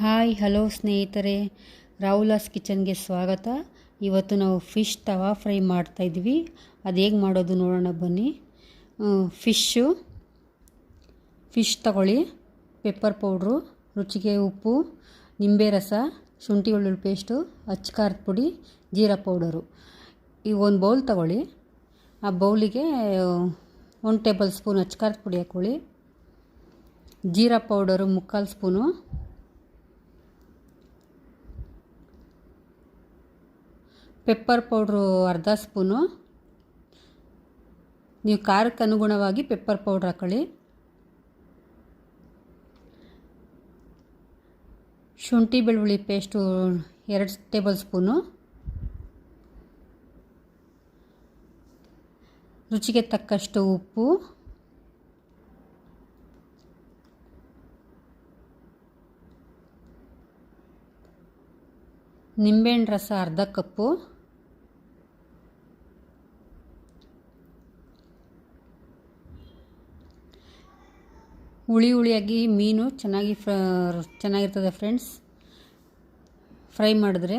Hi, hello ಸ್ನೇಹಿತರೆ. ರಾಹುಲಾಸ್ ಕಿಚನ್ಗೆ ಸ್ವಾಗತ. ಇವತ್ತು ನಾವು ಫಿಶ್ ತವಾ ಫ್ರೈ ಮಾಡ್ತಾಯಿದ್ವಿ ಅದು ಹೇಗೆ ಮಾಡೋದು ನೋಡೋಣ ಬನ್ನಿ. ಫಿಶ್ಶು. ಫಿಶ್ ತಗೊಳ್ಳಿ. ಪೆಪ್ಪರ್ ಪೌಡ್ರು, ರುಚಿಗೆ ಉಪ್ಪು, ನಿಂಬೆ ರಸ, ಶುಂಠಿ ಬೆಳ್ಳುಳ್ಳಿ ಪೇಸ್ಟು ಅಚ್ಕಾರದ ಪುಡಿ, ಜೀರಾ ಪೌಡರು. ಈ ಒಂದು ಬೌಲ್ ತಗೊಳ್ಳಿ. ಆ ಬೌಲಿಗೆ ಒಂದು ಟೇಬಲ್ ಸ್ಪೂನ್ ಅಚ್ಕಾರದ ಪುಡಿ ಹಾಕ್ಕೊಳ್ಳಿ ಜೀರಾ ಪೌಡರು ಮುಕ್ಕಾಲು ಸ್ಪೂನು. ಪೆಪ್ಪರ್ ಪೌಡ್ರು ಅರ್ಧ ಸ್ಪೂನು. ನೀವು ಖಾರಕ್ಕೆ ಅನುಗುಣವಾಗಿ ಪೆಪ್ಪರ್ ಪೌಡ್ರ್ ಹಾಕೊಳ್ಳಿ. ಶುಂಠಿ ಬೆಳ್ಳುಳ್ಳಿ ಪೇಸ್ಟು ಎರಡು ಟೇಬಲ್ ಸ್ಪೂನು. ರುಚಿಗೆ ತಕ್ಕಷ್ಟು ಉಪ್ಪು. ನಿಂಬೆಹಣ್ಣು ರಸ ಅರ್ಧ ಕಪ್ಪು. ಹುಳಿ ಹುಳಿಯಾಗಿ ಮೀನು ಚೆನ್ನಾಗಿ ಫ್ರ, ಚೆನ್ನಾಗಿರ್ತದೆ ಫ್ರೆಂಡ್ಸ್ ಫ್ರೈ ಮಾಡಿದ್ರೆ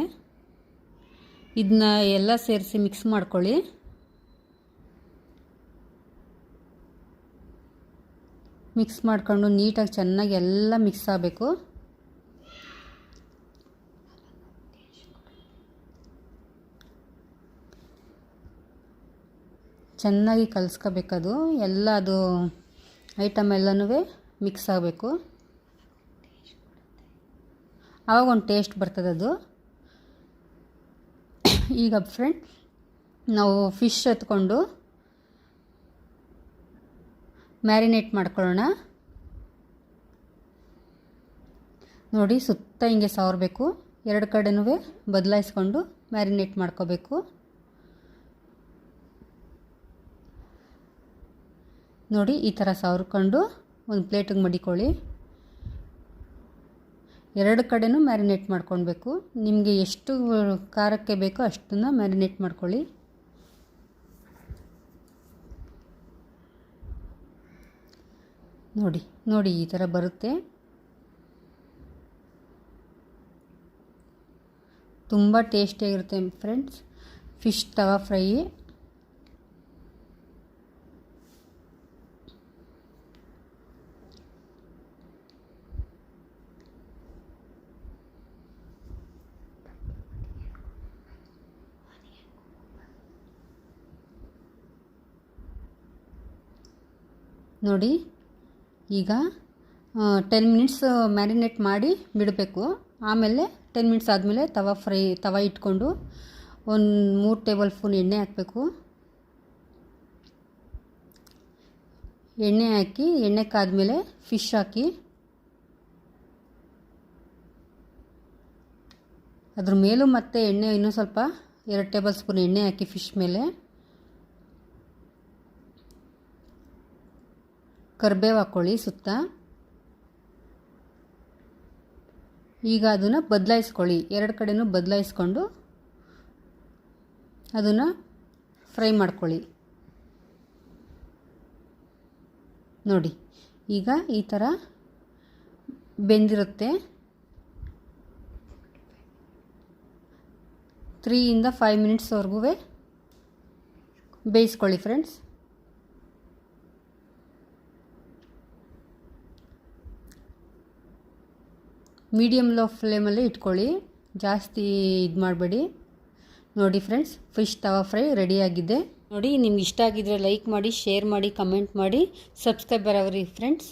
ಇದನ್ನ ಎಲ್ಲ ಸೇರಿಸಿ ಮಿಕ್ಸ್ ಮಾಡ್ಕೊಳ್ಳಿ. ಮಿಕ್ಸ್ ಮಾಡ್ಕೊಂಡು ನೀಟಾಗಿ ಚೆನ್ನಾಗಿ ಎಲ್ಲ ಮಿಕ್ಸ್ ಆಗಬೇಕು. ಚೆನ್ನಾಗಿ ಕಲಿಸ್ಕೋಬೇಕದು. ಎಲ್ಲ ಅದು ಐಟಮ್ ಎಲ್ಲನೂ ಮಿಕ್ಸ್ ಆಗಬೇಕು. ಆವಾಗ ಒಂದು ಟೇಸ್ಟ್ ಬರ್ತದದು ಈಗ ಫ್ರೆಂಡ್, ನಾವು ಫಿಶ್ ಎತ್ಕೊಂಡು ಮ್ಯಾರಿನೇಟ್ ಮಾಡ್ಕೊಳ್ಳೋಣ. ನೋಡಿ ಸುತ್ತ ಹಿಂಗೆ ಸವರಬೇಕು. ಎರಡು ಕಡೆನೂ ಬದಲಾಯಿಸ್ಕೊಂಡು ಮ್ಯಾರಿನೇಟ್ ಮಾಡ್ಕೋಬೇಕು. ನೋಡಿ, ಈ ಥರ ಸವರ್ಕೊಂಡು ಒಂದು ಪ್ಲೇಟಿಗೆ ಮಡಿಕೊಳ್ಳಿ. ಎರಡು ಕಡೆನೂ ಮ್ಯಾರಿನೇಟ್ ಮಾಡ್ಕೊಳ್ಬೇಕು. ನಿಮಗೆ ಎಷ್ಟು ಖಾರಕ್ಕೆ ಬೇಕೋ ಅಷ್ಟನ್ನು ಮ್ಯಾರಿನೇಟ್ ಮಾಡ್ಕೊಳ್ಳಿ. ನೋಡಿ ನೋಡಿ ಈ ಥರ ಬರುತ್ತೆ. ತುಂಬ ಟೇಸ್ಟಿಯಾಗಿರುತ್ತೆ ಫ್ರೆಂಡ್ಸ್. ಫಿಶ್ ತವಾ ಫ್ರೈ ನೋಡಿ. ಈಗ ಟೆನ್ ಮಿನಿಟ್ಸ್ ಮ್ಯಾರಿನೇಟ್ ಮಾಡಿ ಬಿಡಬೇಕು. ಆಮೇಲೆ ಟೆನ್ ಮಿನಿಟ್ಸ್ ಆದಮೇಲೆ ತವಾ ಫ್ರೈ, ತವಾ ಇಟ್ಕೊಂಡು ಒಂದು ಮೂರು ಟೇಬಲ್ ಸ್ಪೂನ್ ಎಣ್ಣೆ ಹಾಕಬೇಕು. ಎಣ್ಣೆ ಹಾಕಿ, ಎಣ್ಣೆ ಕಾದ್ಮೇಲೆ ಫಿಶ್ ಹಾಕಿ. ಅದ್ರ ಮೇಲೂ ಮತ್ತೆ ಎಣ್ಣೆ ಇನ್ನೂ ಸ್ವಲ್ಪ ಎರಡು ಟೇಬಲ್ ಸ್ಪೂನ್ ಎಣ್ಣೆ ಹಾಕಿ ಫಿಶ್ ಮೇಲೆ. ಕರಿಬೇವು ಹಾಕ್ಕೊಳ್ಳಿ ಸುತ್ತ. ಈಗ ಅದನ್ನು ಬದಲಾಯಿಸ್ಕೊಳ್ಳಿ. ಎರಡು ಕಡೆಯೂ ಬದಲಾಯಿಸ್ಕೊಂಡು ಅದನ್ನು ಫ್ರೈ ಮಾಡ್ಕೊಳ್ಳಿ. ನೋಡಿ, ಈಗ ಈ ಥರ ಬೆಂದಿರುತ್ತೆ. ತ್ರೀಯಿಂದ ಫೈವ್ ಮಿನಿಟ್ಸ್ವರೆಗೂ ಬೇಯಿಸ್ಕೊಳ್ಳಿ ಫ್ರೆಂಡ್ಸ್ ಮೀಡಿಯಮ್ ಲೋ ಫ್ಲೇಮಲ್ಲೇ ಇಟ್ಕೊಳ್ಳಿ. ಜಾಸ್ತಿ ಇದು ಮಾಡಬೇಡಿ. ನೋಡಿ ಫ್ರೆಂಡ್ಸ್ ಫಿಶ್ ತವಾ ಫ್ರೈ ರೆಡಿಯಾಗಿದೆ ನೋಡಿ, ನಿಮ್ಗೆ ಇಷ್ಟ ಆಗಿದ್ರೆ ಲೈಕ್ ಮಾಡಿ ಶೇರ್ ಮಾಡಿ ಕಮೆಂಟ್ ಮಾಡಿ ಸಬ್ಸ್ಕ್ರೈಬರ್ ಅವ್ರಿ ಫ್ರೆಂಡ್ಸ್